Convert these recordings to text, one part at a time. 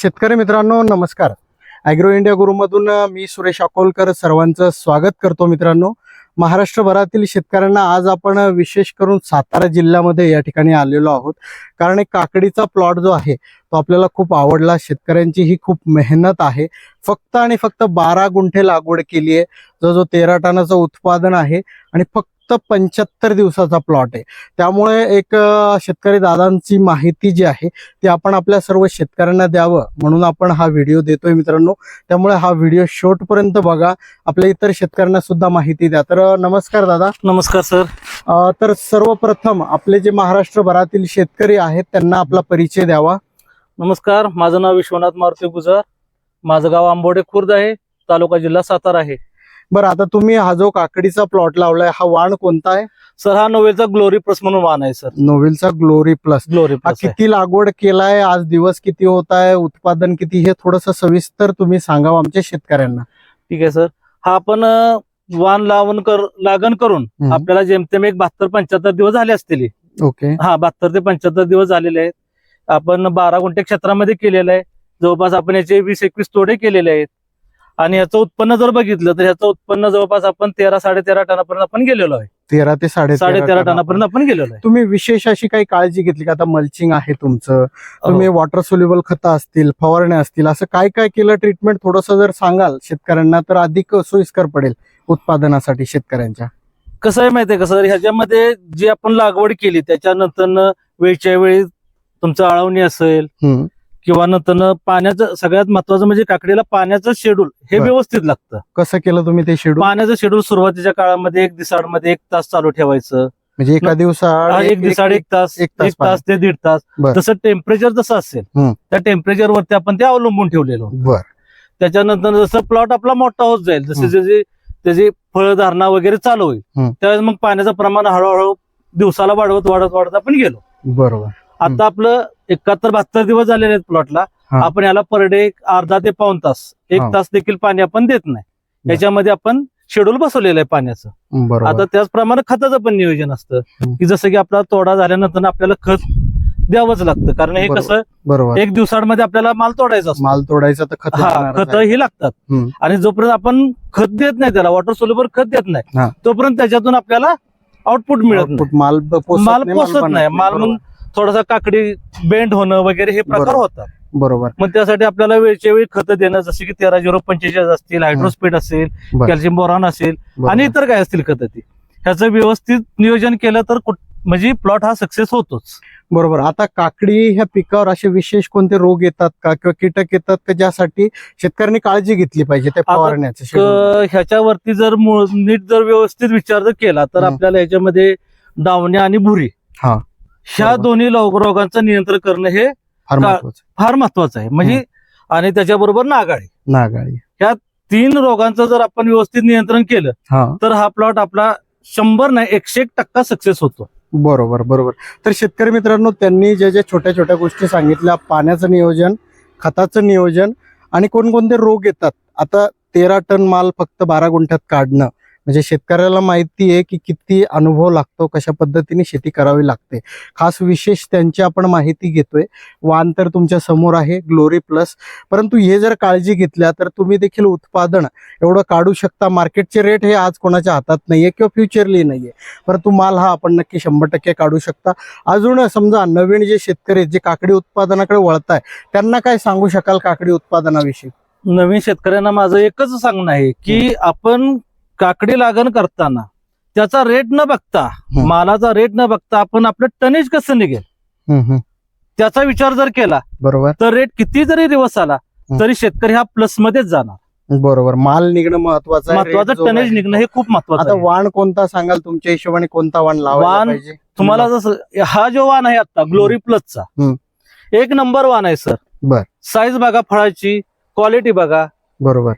शेतकरी मित्रांनो नमस्कार. ॲग्रो इंडिया गुरुमधून मी सुरेश अकोलकर सर्वांचं स्वागत करतो मित्रांनो. महाराष्ट्रभरातील शेतकऱ्यांना आज आपण विशेष करून सातारा जिल्ह्यामध्ये या ठिकाणी आलेलो आहोत. कारण एक काकडीचा प्लॉट जो आहे तो आपल्याला खूप आवडला. शेतकऱ्यांची ही खूप मेहनत आहे. फक्त आणि फक्त बारा गुंठे लागवड केली आहे. जो जो तेरा टनाचं उत्पादन आहे आणि फक्त पंच्याहत्तर दिवसाचा प्लॉट आहे. त्यामुळे एक शेतकरी दादांची माहिती जी आहे ते आपण आपल्या सर्व शेतकऱ्यांना द्यावं म्हणून आपण हा व्हिडिओ देतोय मित्रांनो. त्यामुळे हा व्हिडिओ शेवटपर्यंत बघा. आपल्या इतर शेतकऱ्यांना सुद्धा माहिती द्या. तर नमस्कार दादा. नमस्कार सर. तर सर्वप्रथम आपले जे महाराष्ट्रभरातील शेतकरी आहेत त्यांना आपला परिचय द्यावा. नमस्कार माझं नाव विश्वनाथ मारुती गुजर. माझं गाव आंबोडे खुर्द आहे. तालुका जिल्हा सातारा आहे. बरं आता तुम्ही हा जो काकडीचा प्लॉट लावलाय हा वाण कोणता आहे? सर हा नोवेलचा ग्लोरी प्लस म्हणून वाहन आहे सर. नोवेलचा ग्लोरी प्लस. ग्लोरी हा प्लस किती लागवड केलाय आज दिवस किती होत आहे उत्पादन किती हे थोडस सविस्तर तुम्ही सांगावं आमच्या शेतकऱ्यांना. ठीक आहे सर. हा आपण अं, वाण लावण कर लागण करून हम्म. आपल्याला जेमतेम एक बहात्तर पंच्याहत्तर दिवस झाले असतील. ओके. हा बहात्तर ते पंच्याहत्तर दिवस झालेले आहेत. आपण बारा गुंठे क्षेत्रामध्ये केलेलं आहे. जवळपास आपण याचे वीस एकवीस तोडे केलेले आहेत. आणि याचं उत्पन्न जर बघितलं तर ह्याचं उत्पन्न जवळपास आपण तेरा साडेतेरा टनापर्यंत आपण गेलेलो आहे. तेरा ते साडे साडेतेरा टनापर्यंत. आपण गेलेलो आहे. तुम्ही विशेष अशी काही काळजी घेतली का? आता मल्चिंग आहे तुमचं. तुम्ही हो. वॉटर सोल्युबल खतं असतील फवारण्या असतील असं काय काय केलं ट्रीटमेंट थोडस जर सांगाल शेतकऱ्यांना तर अधिक सोयीस्कर पडेल उत्पादनासाठी शेतकऱ्यांच्या. कसं आहे माहितीये का सर? ह्याच्यामध्ये जी आपण लागवड केली त्याच्यानंतर वेळच्या वेळी तुमचं आळवणी असेल. किंवा नंतर पाण्याचं सगळ्यात महत्वाचं म्हणजे काकडीला पाण्याचं शेड्यूल हे बरं. व्यवस्थित लागतं कसं केलं तुम्ही ते शेड्यूल पाण्याचं शेड्यूल सुरुवातीच्या काळामध्ये एक दिसाडमध्ये एक तास चालू ठेवायचं म्हणजे एका दिवसाआड एक दिसाड एक तास एक तास एक तास ते दीड तास बरं. जसं टेम्परेचर जसं असेल. त्या टेम्परेचर वरती आपण ते अवलंबून ठेवलेलो बर त्याच्यानंतर जसं प्लॉट आपला मोठा होत जाईल जसे. जसे त्याची फळधारणा वगैरे चालू होईल. त्यावेळेस मग पाण्याचं प्रमाण हळूहळू दिवसाला वाढवत वाढत वाढत आपण गेलो बरोबर. आता आपलं एकाहत्तर बहात्तर दिवस झालेले आहेत प्लॉटला. आपण याला पर डे एक अर्धा ते पाऊन तास एक. तास देखील पाणी आपण देत नाही. याच्यामध्ये आपण शेड्यूल बसवलेलं आहे पाण्याचं आता त्याचप्रमाणे खताचं पण नियोजन असतं. की जसं की आपला तोडा झाल्यानंतर आपल्याला खत द्यावंच लागतं कारण हे. कसं बरोबर एक दिवसामध्ये आपल्याला माल तोडायचा असतो माल तोडायचा तर खत हा खत ही लागतात. आणि जोपर्यंत आपण खत देत नाही त्याला वॉटर सोल्युबर खत देत. नाही तोपर्यंत त्याच्यातून आपल्याला आउटपुट मिळत माल माल पोसत नाही माल. मग थोडासा काकडी बेंड होणं वगैरे हे प्रकार बरोबर. होतात बरोबर मग त्यासाठी आपल्याला वेळच्या वेळी खतं देणं जसे की तेरा झिरो पंचेचाळीस असतील हायड्रोस्पीड असेल बर. कॅल्शियम बोरॉन असेल बरोबर. आणि इतर काय असतील खतं ती ह्याचं व्यवस्थित नियोजन केलं तर कुठ- म्हणजे प्लॉट हा सक्सेस होतोच बरोबर आता काकडी ह्या पिकावर असे विशेष कोणते रोग येतात का किंवा कीटक येतात का ज्यासाठी शेतकऱ्यांनी काळजी घेतली पाहिजे त्या आता फवारण्याचं schedule? क- ह्याच्यावरती जर मूळ- नीट जर व्यवस्थित विचार जर केला तर. आपल्याला याच्यामध्ये डावण्या आणि भुरी हा. ह्या. दोन्ही रोगांचं नियंत्रण करणं हे फार महत्वाचं. आहे. म्हणजे आणि त्याच्याबरोबर नागाळी. नागाळी. तीन रोगांचं जर आपण व्यवस्थित नियंत्रण केलं तर हा प्लॉट आपला शंभर नाही एकशे एक टक्का सक्सेस होतो. बरोबर बरोबर. तर शेतकरी मित्रांनो त्यांनी ज्या ज्या छोट्या छोट्या गोष्टी सांगितल्या पाण्याचं नियोजन खताचं नियोजन आणि कोणकोणते रोग येतात. आता तेरा टन माल फक्त बारा गुंठ्यात काढणं म्हणजे शेतकऱ्याला माहिती आहे की किती अनुभव लागतो कशा पद्धतीने शेती करावी लागते. खास विशेष त्यांची आपण माहिती घेतोय. वान तर तुमच्यासमोर आहे ग्लोरी प्लस. परंतु हे जर काळजी घेतल्या तर तुम्ही देखील उत्पादन एवढं काढू शकता. मार्केटचे रेट हे आज कोणाच्या हातात नाहीये किंवा फ्युचरली नाहीये. परंतु माल हा आपण नक्की शंभर टक्के काढू शकता. अजून समजा नवीन जे शेतकरी आहेत, जे काकडी उत्पादनाकडे वळताय त्यांना काय सांगू शकाल काकडी उत्पादनाविषयी? नवीन शेतकऱ्यांना माझं एकच सांगणं आहे की आपण काकडी लागण करताना त्याचा रेट न बघता. मालाचा रेट न बघता आपण आपलं टनेज कसं निघेल? त्याचा विचार जर केला बरोबर. तर रेट किती जरी दिवस आला तरी शेतकरी हा प्लस मध्येच जाणार. बरोबर. माल निघणं महत्वाचं महत्वाचं टनेज. निघणं हे खूप महत्वाचं आता वाण कोणता सांगाल? तुमच्या हिशोबाने कोणता वाण वाण तुम्हाला जसं हा जो वाण आहे आता ग्लोरी प्लसचा. एक नंबर वाण आहे सर बर. साईज बघा फळाची क्वालिटी बघा. बरोबर.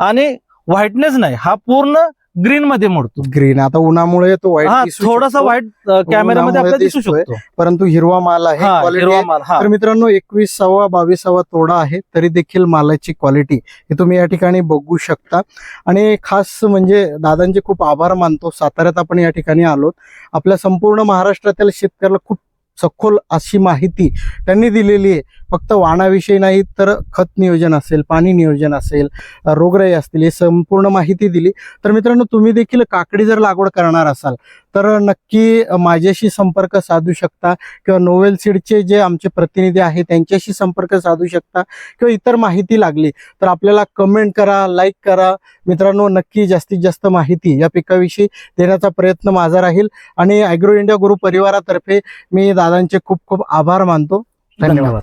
आणि व्हाईटनेस नाही हा पूर्ण ग्रीन मध्ये मोडतो. ग्रीन आता उन्हामुळे तो व्हाईट थोडासा व्हाईट कॅमेऱ्यामध्ये उन्हामुळे आपल्याला दिसू. शकतो. परंतु हिरवा माल आहे हा हिरवा. माल तर मित्रांनो एकवीसावा बावीसावा तोडा आहे तरी देखील मालाची क्वालिटी हे तुम्ही या ठिकाणी बघू शकता. आणि खास म्हणजे दादांचे खूप आभार मानतो. साताऱ्यात आपण या ठिकाणी आलोत. आपल्या संपूर्ण महाराष्ट्रातील शेतकऱ्याला खूप सखोल अशी माहिती त्यांनी दिलेली आहे. फक्त वाणाविषयी नाही तर खत नियोजन असेल पाणी नियोजन असेल रोगराई असतील हे संपूर्ण माहिती दिली. तर मित्रांनो तुम्ही देखील काकडी जर लागवड करणार असाल तर नक्की माझ्याशी संपर्क साधू शकता किंवा नोवेल सीडचे जे आमचे प्रतिनिधी आहेत त्यांच्याशी संपर्क साधू शकता किंवा इतर माहिती लागली तर आपल्याला कमेंट करा लाईक करा. मित्रांनो नक्की जास्तीत जास्त माहिती या पिकाविषयी देण्याचा प्रयत्न माझा राहील आणि ॲग्रो इंडिया गुरु परिवारातर्फे मी दादांचे खूप खूप आभार मानतो. धन्यवाद. धन्यवाद.